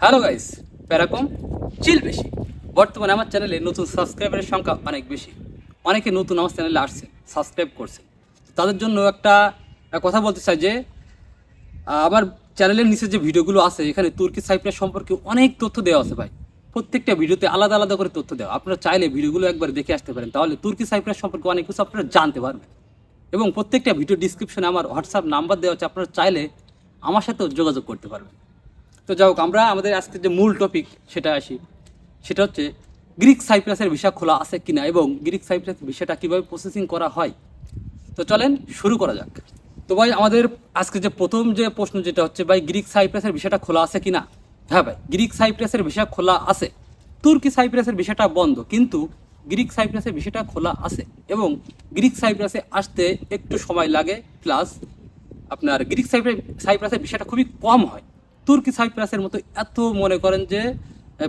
Hello guys, প্যারাকম, চিল বেশি। বর্তমানে আমার চ্যানেলে নতুন সাবস্ক্রাইবারের সংখ্যা অনেক বেশি। অনেকে নতুন আমার চ্যানেলে আসছে সাবস্ক্রাইব করছে তাদের জন্য একটা কথা বলতে চাই যে আমার চ্যানেলের নিচে যে ভিডিওগুলো আছে, এখানে তুর্কি সাইপ্রাস সম্পর্কে অনেক তথ্য দেওয়া আছে ভাই। প্রত্যেকটা ভিডিওতে আলাদা আলাদা করে তথ্য দেওয়া। আপনারা চাইলে ভিডিওগুলো একবার দেখে আসতে পারেন। তাহলে তুর্কি সাইপ্রাস সম্পর্কে অনেক কিছু আপনারা জানতে পারবেন। এবং প্রত্যেকটা ভিডিও ডিসক্রিপশনে আমার হোয়াটসঅ্যাপ নাম্বার দেওয়া আছে। আপনারা চাইলে আমার সাথেও যোগাযোগ করতে পারবেন। তো যাই হোক, আমরা আমাদের আজকে যে মূল টপিক সেটা আসি। সেটা হচ্ছে গ্রিক সাইপ্রাসের ভিসা খোলা আছে কিনা এবং গ্রিক সাইপ্রাস ভিসাটা কীভাবে প্রসেসিং করা হয়? তো চলেন শুরু করা যাক। তো ভাই, আমাদের আজকে যে প্রথম যে প্রশ্ন যেটা হচ্ছে, ভাই, গ্রিক সাইপ্রাসের ভিসাটা খোলা আছে কিনা? হ্যাঁ ভাই, গ্রিক সাইপ্রাসের ভিসা খোলা আছে। তুর্কি সাইপ্রাসের ভিসাটা বন্ধ, কিন্তু গ্রিক সাইপ্রাসের ভিসাটা খোলা আছে এবং গ্রিক সাইপ্রাসে আসতে একটু সময় লাগে, প্লাস আপনার গ্রিক সাইপ্রাস সাইপ্রাসের বিষয়টা খুবই কম হয়। তুর্কি সাইপ্রাসের মতো এত মনে করেন যে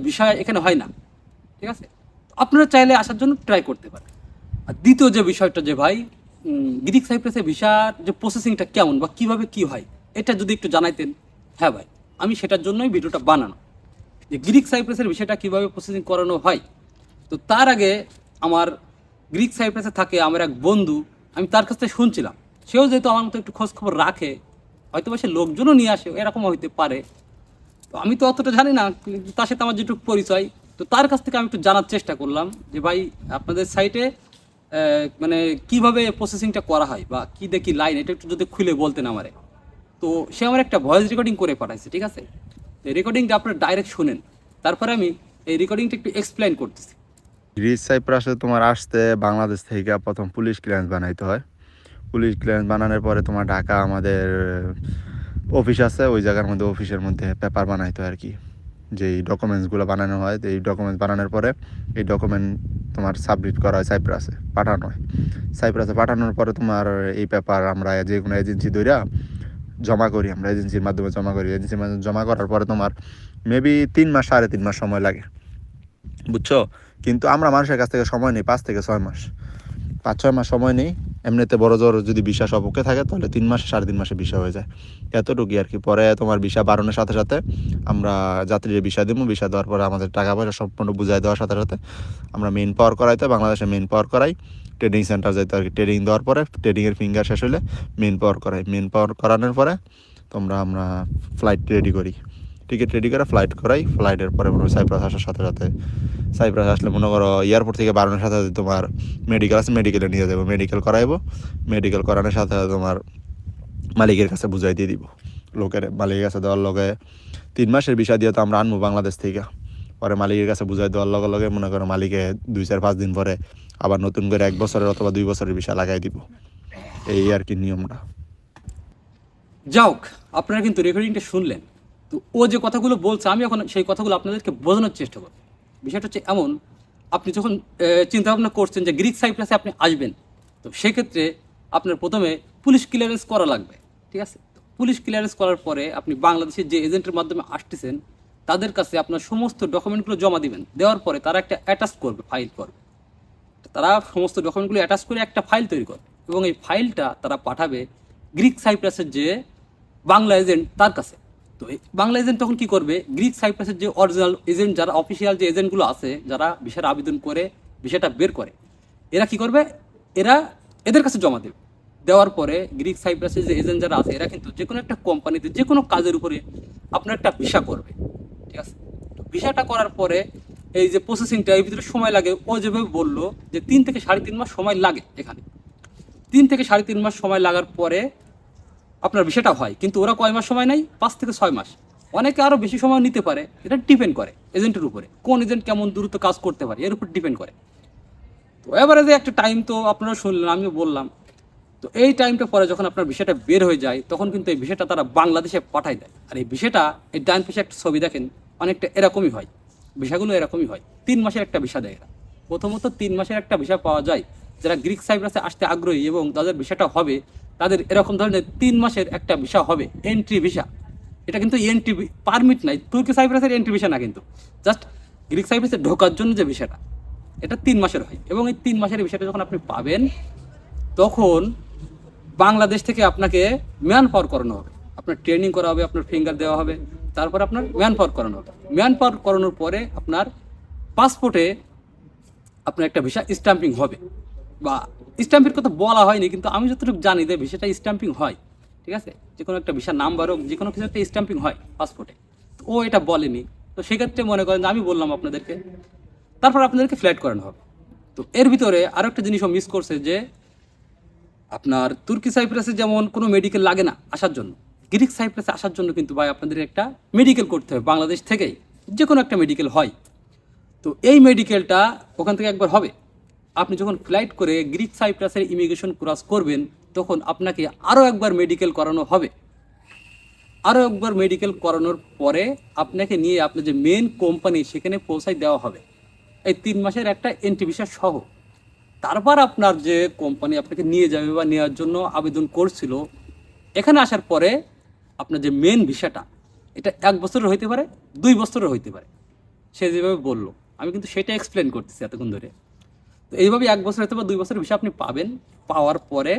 বিষয় এখানে হয় না। ঠিক আছে? আপনারা চাইলে আসার জন্য ট্রাই করতে পারেন। আর দ্বিতীয় যে বিষয়টা যে ভাই গ্রিক সাইপ্রাসের ভিসার যে প্রসেসিংটা কেমন বা কীভাবে কি হয়, এটা যদি একটু জানাইতেন। হ্যাঁ ভাই, আমি সেটার জন্যই ভিডিওটা বানানো। যে গ্রিক সাইপ্রাসের বিষয়টা কীভাবে প্রসেসিং করানো হয়? তো তার আগে আমার গ্রিক সাইপ্রাসে থাকে আমার এক বন্ধু, আমি তার কাছ থেকে শুনছিলাম। সেও যেহেতু আমার মতো একটু খোঁজ খবর রাখে হয়তো বা সে লোকজনও নিয়ে আসে, এরকম হইতে পারে। তো আমি তো অতটা জানি না, তার সাথে আমার যেটুকু পরিচয়, তো তার কাছ থেকে আমি একটু জানার চেষ্টা করলাম যে ভাই, আপনাদের সাইটে মানে কীভাবে প্রসেসিংটা করা হয় বা কি দেখি লাইন এটা একটু যদি খুলে বলতেন আমারে। তো সে আমার একটা ভয়েস রেকর্ডিং করে পাঠাইছে, ঠিক আছে? এই রেকর্ডিংটা আপনারা ডাইরেক্ট শুনেন। তারপরে আমি এই রেকর্ডিংটা একটু এক্সপ্লেন করতেছি। গ্রিস সাইপ্রাসে তোমার আসতে, বাংলাদেশ থেকে প্রথম পুলিশ ক্লিয়ারেন্স বানাইতে হয়। পুলিশ ক্লিয়ারেন্স বানানোর পরে তোমার ঢাকা আমাদের অফিস আছে, ওই জায়গার মধ্যে অফিসের মধ্যে পেপার বানাইতো আর কি। যেই ডকুমেন্টসগুলো বানানো হয়, তো এই ডকুমেন্টস বানানোর পরে এই ডকুমেন্ট তোমার সাবমিট করা হয় সাইপ্রাসে, পাঠানো হয়। সাইপ্রাসে পাঠানোর পরে তোমার এই পেপার আমরা যে কোনো এজেন্সি ধইরা জমা করি, আমরা এজেন্সির মাধ্যমে জমা করি। এজেন্সির মাধ্যমে জমা করার পরে তোমার মেবি তিন মাস, সাড়ে তিন মাস সময় লাগে। বুঝছ? কিন্তু আমরা মানুষের কাছ থেকে সময় নেই, পাঁচ থেকে ছয় মাস। পাঁচ, ছয় মাস সময় নেই এমনিতে বড় জোর যদি বিষয় সবকে থাকে, তাহলে তিন মাস সাড়ে তিন মাসে বিষয় হয়ে যায়। এতটুকুই আর কি। পরে তোমার বিষয় বাড়ানোর সাথে সাথে আমরা যাত্রীর বিষয় দেবো বিষয় দেওয়ার পরে আমাদের টাকা পয়সা সম্পূর্ণ বুঝাই দেওয়ার সাথে সাথে আমরা মেন পাওয়ার করাইতে বাংলাদেশে মেন পাওয়ার করাই। ট্রেনিং সেন্টার যাইতে আর কি। ট্রেনিং দেওয়ার পরে ট্রেনিংয়ের ফিঙ্গার শেষ হলে মেন পাওয়ার করাই। মেন পাওয়ার করানোর পরে তোমরা আমরা ফ্লাইট রেডি করি। টিকিট রেডি করে ফ্লাইট করাই। ফ্লাইটের পরে মনে সাইপ্রাস আসার সাথে সাথে। সাইপ্রাস আসলে মনে করো এয়ারপোর্ট থেকে বাড়ানোর সাথে সাথে তোমার মেডিকেল আছে মেডিকেলে নিয়ে যাব মেডিকেল করাইবো। মেডিকেল করানোর সাথে সাথে তোমার মালিকের কাছে বুঝাই দিয়ে দিব। লোকের, মালিকের কাছে দেওয়ার লগে তিন মাসের বিষয় দিয়ে তো আমরা আনব বাংলাদেশ থেকে। পরে মালিকের কাছে বুঝাই দেওয়ার লগে লগে মনে করো মালিকে দুই, চার, পাঁচ দিন পরে আবার নতুন করে এক বছরের অথবা দুই বছরের বিষয় লাগাই দিব। এই আর কি নিয়মটা। যাওক আপনারা কিন্তু রেকর্ডিংটা শুনলেন। তো ও যে কথাগুলো বলছে, আমি এখন সেই কথাগুলো আপনাদেরকে বোঝানোর চেষ্টা করব। বিষয়টা হচ্ছে এমন, আপনি যখন চিন্তা ভাবনা করছেন যে গ্রিক সাইপ্রাসে আপনি আসবেন, তো সেক্ষেত্রে আপনার প্রথমে পুলিশ ক্লিয়ারেন্স করা লাগবে, ঠিক আছে? পুলিশ ক্লিয়ারেন্স করার পরে আপনি বাংলাদেশের যে এজেন্টের মাধ্যমে আসতেছেন, তাদের কাছে আপনার সমস্ত ডকুমেন্টগুলো জমা দিবেন। দেওয়ার পরে তারা একটা অ্যাটাচ করবে, ফাইল করবে। তারা সমস্ত ডকুমেন্টগুলো অ্যাটাচ করে একটা ফাইল তৈরি করবে এবং এই ফাইলটা তারা পাঠাবে গ্রিক সাইপ্রাসের যে বাংলা এজেন্ট তার কাছে। তো বাংলা এজেন্ট তখন কি করবে? গ্রিক সাইপ্রাসের যে অরিজিনাল এজেন্ট যারা অফিসিয়াল যে এজেন্টগুলো আছে, যারা ভিসার আবেদন করে ভিসাটা বের করে, এরা কি করবে? এরা এদের কাছে জমা দেবে। দেওয়ার পরে গ্রিক সাইপ্রাসের যে এজেন্ট যারা আছে, এরা কিন্তু যে কোনো একটা কোম্পানিতে যে কোনো কাজের উপরে আপনার একটা ভিসা করবে। ঠিক আছে? তো ভিসাটা করার পরে এই যে প্রসেসিংটা এর ভিতরে সময় লাগে। ও যেভাবে বলল যে তিন থেকে সাড়ে তিন মাস সময় লাগে এখানে। তিন থেকে সাড়ে তিন মাস সময় লাগার পরে আপনার বিষয়টা হয়, কিন্তু ওরা কয় মাস সময় নেয়? পাঁচ থেকে ছয় মাস। অনেকে আরও বেশি সময় নিতে পারে। এটা ডিপেন্ড করে এজেন্টের উপরে। কোন এজেন্ট কেমন দ্রুত কাজ করতে পারে, এর উপর ডিপেন্ড করে। তো এবারে যে একটা টাইম তো আপনারা শুনলেন, আমিও বললাম। তো এই টাইমটা পরে যখন আপনার বিষয়টা বের হয়ে যায়, তখন কিন্তু এই বিষয়টা তারা বাংলাদেশে পাঠায় দেয়। আর এই বিষয়টা, এই ডান পেশে একটা ছবি দেখেন, অনেকটা এরকমই হয়। বিষয়গুলো এরকমই হয়। তিন মাসের একটা ভিসা দেয় এরা। প্রথমত তিন মাসের একটা ভিসা পাওয়া যায়, যারা গ্রিক সাইপ্রাসে আসতে আগ্রহী এবং তাদের ভিসাটা হবে তাদের এরকম ধরনের তিন মাসের একটা ভিসা হবে এন্ট্রি ভিসা। এটা কিন্তু এন্ট্রি পারমিট নাই, তুর্কি সাইপ্রাসের এন্ট্রি ভিসা না কিন্তু। জাস্ট গ্রিক সাইপ্রাসে ঢোকার জন্য যে ভিসাটা, এটা তিন মাসের হয়। এবং এই তিন মাসের ভিসাটা যখন আপনি পাবেন, তখন বাংলাদেশ থেকে আপনাকে ম্যান পাওয়ার করানো হবে। আপনার ট্রেনিং করা হবে, আপনার ফিঙ্গার দেওয়া হবে, তারপর আপনার ম্যান পাওয়ার করানো হবে। ম্যান পাওয়ার করানোর পরে আপনার পাসপোর্টে আপনার একটা ভিসা স্ট্যাম্পিং হবে, বা স্ট্যাম্পের কথা বলা হয়নি, কিন্তু আমি যতটুকু জানি যে ভিসাটা স্ট্যাম্পিং হয়, ঠিক আছে? যে কোনো একটা ভিসা নাম্বার হোক যে কোনো কিছু একটা স্ট্যাম্পিং হয় পাসপোর্টে তো ও এটা বলেনি। তো সেক্ষেত্রে মনে করেন আমি বললাম আপনাদেরকে, তারপর আপনাদেরকে ফ্ল্যাট করানো হবে। তো এর ভিতরে আরও একটা জিনিসও মিস করছে যে আপনার তুর্কি সাইপ্রাসে যেমন কোনো মেডিকেল লাগে না আসার জন্য, গ্রিক সাইপ্রাসে আসার জন্য কিন্তু ভাই আপনাদের একটা মেডিকেল করতে হবে, বাংলাদেশ থেকেই যে কোনো একটা মেডিকেল হয়। তো এই মেডিকেলটা ওখান থেকে একবার হবে। আপনি যখন ফ্লাইট করে গ্রিক সাইপ্রাসের ইমিগ্রেশন ক্রস করবেন, তখন আপনাকে আরও একবার মেডিকেল করানো হবে। আরও একবার মেডিকেল করানোর পরে আপনাকে নিয়ে আপনার যে মেন কোম্পানি সেখানে পৌঁছাই দেওয়া হবে। এই তিন মাসের একটা এন্ট্রি ভিসা সহ। তারপর আপনার যে কোম্পানি আপনাকে নিয়ে যাবে বা নেওয়ার জন্য আবেদন করছিল, এখানে আসার পরে আপনার যে মেন ভিসাটা এটা এক বছরের হইতে পারে, দুই বছরের হইতে পারে। সে যেভাবে বলল, আমি কিন্তু সেটা এক্সপ্লেন করতেছি এতক্ষণ ধরে। তো এইভাবে এক বছর হয়তো বা দুই বছরের ভিসা আপনি পাবেন। পাওয়ার পরে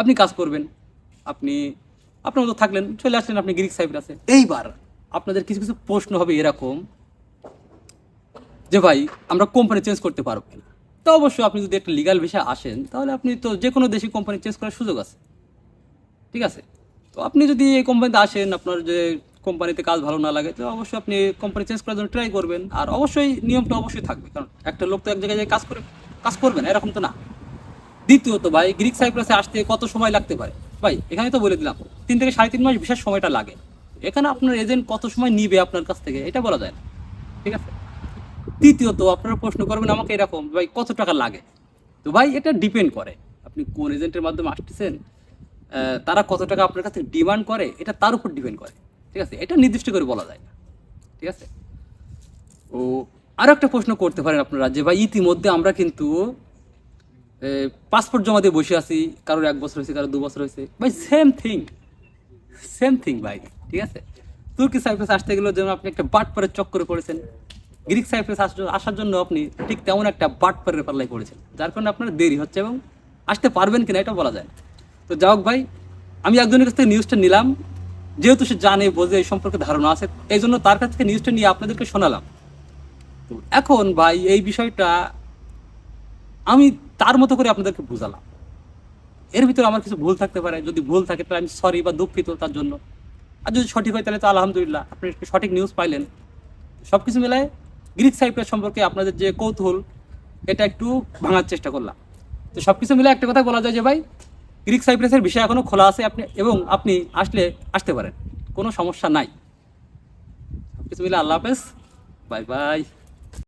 আপনি কাজ করবেন। আপনি, আপনার মতো থাকলেন, চলে আসলেন আপনি গ্রিক সাইপ্রাসে এইবার আপনাদের কিছু কিছু প্রশ্ন হবে এরকম যে ভাই, আমরা কোম্পানি চেঞ্জ করতে পারব কিনা? তো অবশ্যই আপনি যদি একটা লিগাল ভিসা আসেন, তাহলে আপনি তো যে কোনো দেশি কোম্পানি চেঞ্জ করার সুযোগ আছে। ঠিক আছে? তো আপনি যদি এই কোম্পানিতে আসেন, আপনার যে কোম্পানিতে কাজ ভালো না লাগে, তো অবশ্যই আপনি কোম্পানি চেঞ্জ করার জন্য ট্রাই করবেন। আর অবশ্যই নিয়মটা অবশ্যই থাকবে, কারণ একটা লোক তো এক জায়গায় কাজ করে, কাজ করবে না, এরকম তো না। দ্বিতীয়ত ভাই গ্রিক সাইপ্রাসে আসতে কত সময় লাগতে পারে? ভাই, এখানে তো বলে দিলাম, তিন থেকে সাড়ে তিন মাস বিশেষ সময়টা লাগে। এখানে আপনার এজেন্ট কত সময় নিবে আপনার কাছ থেকে, এটা বলা যায় না, ঠিক আছে? তৃতীয়ত, আপনারা প্রশ্ন করবেন আমাকে এরকম, ভাই, কত টাকা লাগে? তো ভাই, এটা ডিপেন্ড করে, আপনি কোন এজেন্টের মাধ্যমে আসতেছেন তারা কত টাকা আপনার কাছে ডিমান্ড করে, এটা তার উপর ডিপেন্ড করে। ঠিক আছে? এটা নির্দিষ্ট করে বলা যায় না। ঠিক আছে? ও আরও একটা প্রশ্ন করতে পারেন আপনারা যে, ভাই, ইতিমধ্যে আমরা কিন্তু পাসপোর্ট জমা দিয়ে বসে আছি, কারোর এক বছর হয়েছে, কারোর দু বছর হয়েছে। ভাই সেম থিং সেম থিং ভাই, ঠিক আছে? তুর্কি সাইপ্রাস আসতে গেলেও যেমন আপনি একটা বাট পরে চক্করে পড়েছেন। গ্রিক সাইপ্রাস আসার জন্য আপনি ঠিক তেমন একটা বাট পরের পাল্লায় পড়েছেন। যার কারণে আপনার দেরি হচ্ছে এবং আসতে পারবেন কিনা এটা বলা যায় তো যাই হোক ভাই, আমি একজনের কাছ থেকে নিউজটা নিলাম। যেহেতু সে জানে, বোঝে, এই সম্পর্কে ধারণা আছে এই জন্য তার কাছ থেকে নিউজটা নিয়ে আপনাদেরকে শোনালাম। তো এখন ভাই, এই বিষয়টা আমি তার মতো করে আপনাদেরকে বুঝালাম। এর ভিতরে আমার কিছু ভুল থাকতে পারে। যদি ভুল থাকে, তাহলে আমি সরি বা দুঃখিত তার জন্য। আর যদি সঠিক হয়, তাহলে তো আলহামদুলিল্লাহ, আপনি সঠিক নিউজ পাইলেন। সব কিছু মিলায় গ্রিক সাইপ্রাস সম্পর্কে আপনাদের যে কৌতূহল, এটা একটু ভাঙার চেষ্টা করলাম। তো সব কিছু মিলে একটা কথা বলা যায় যে ভাই গ্রিক সাইপ্রাসের বিষয় এখনও খোলা আছে, আপনি এবং আপনি আসলে আসতে পারেন। কোনো সমস্যা নাই। সব কিছু মিলে আল্লাহ হাফেজ। Bye bye.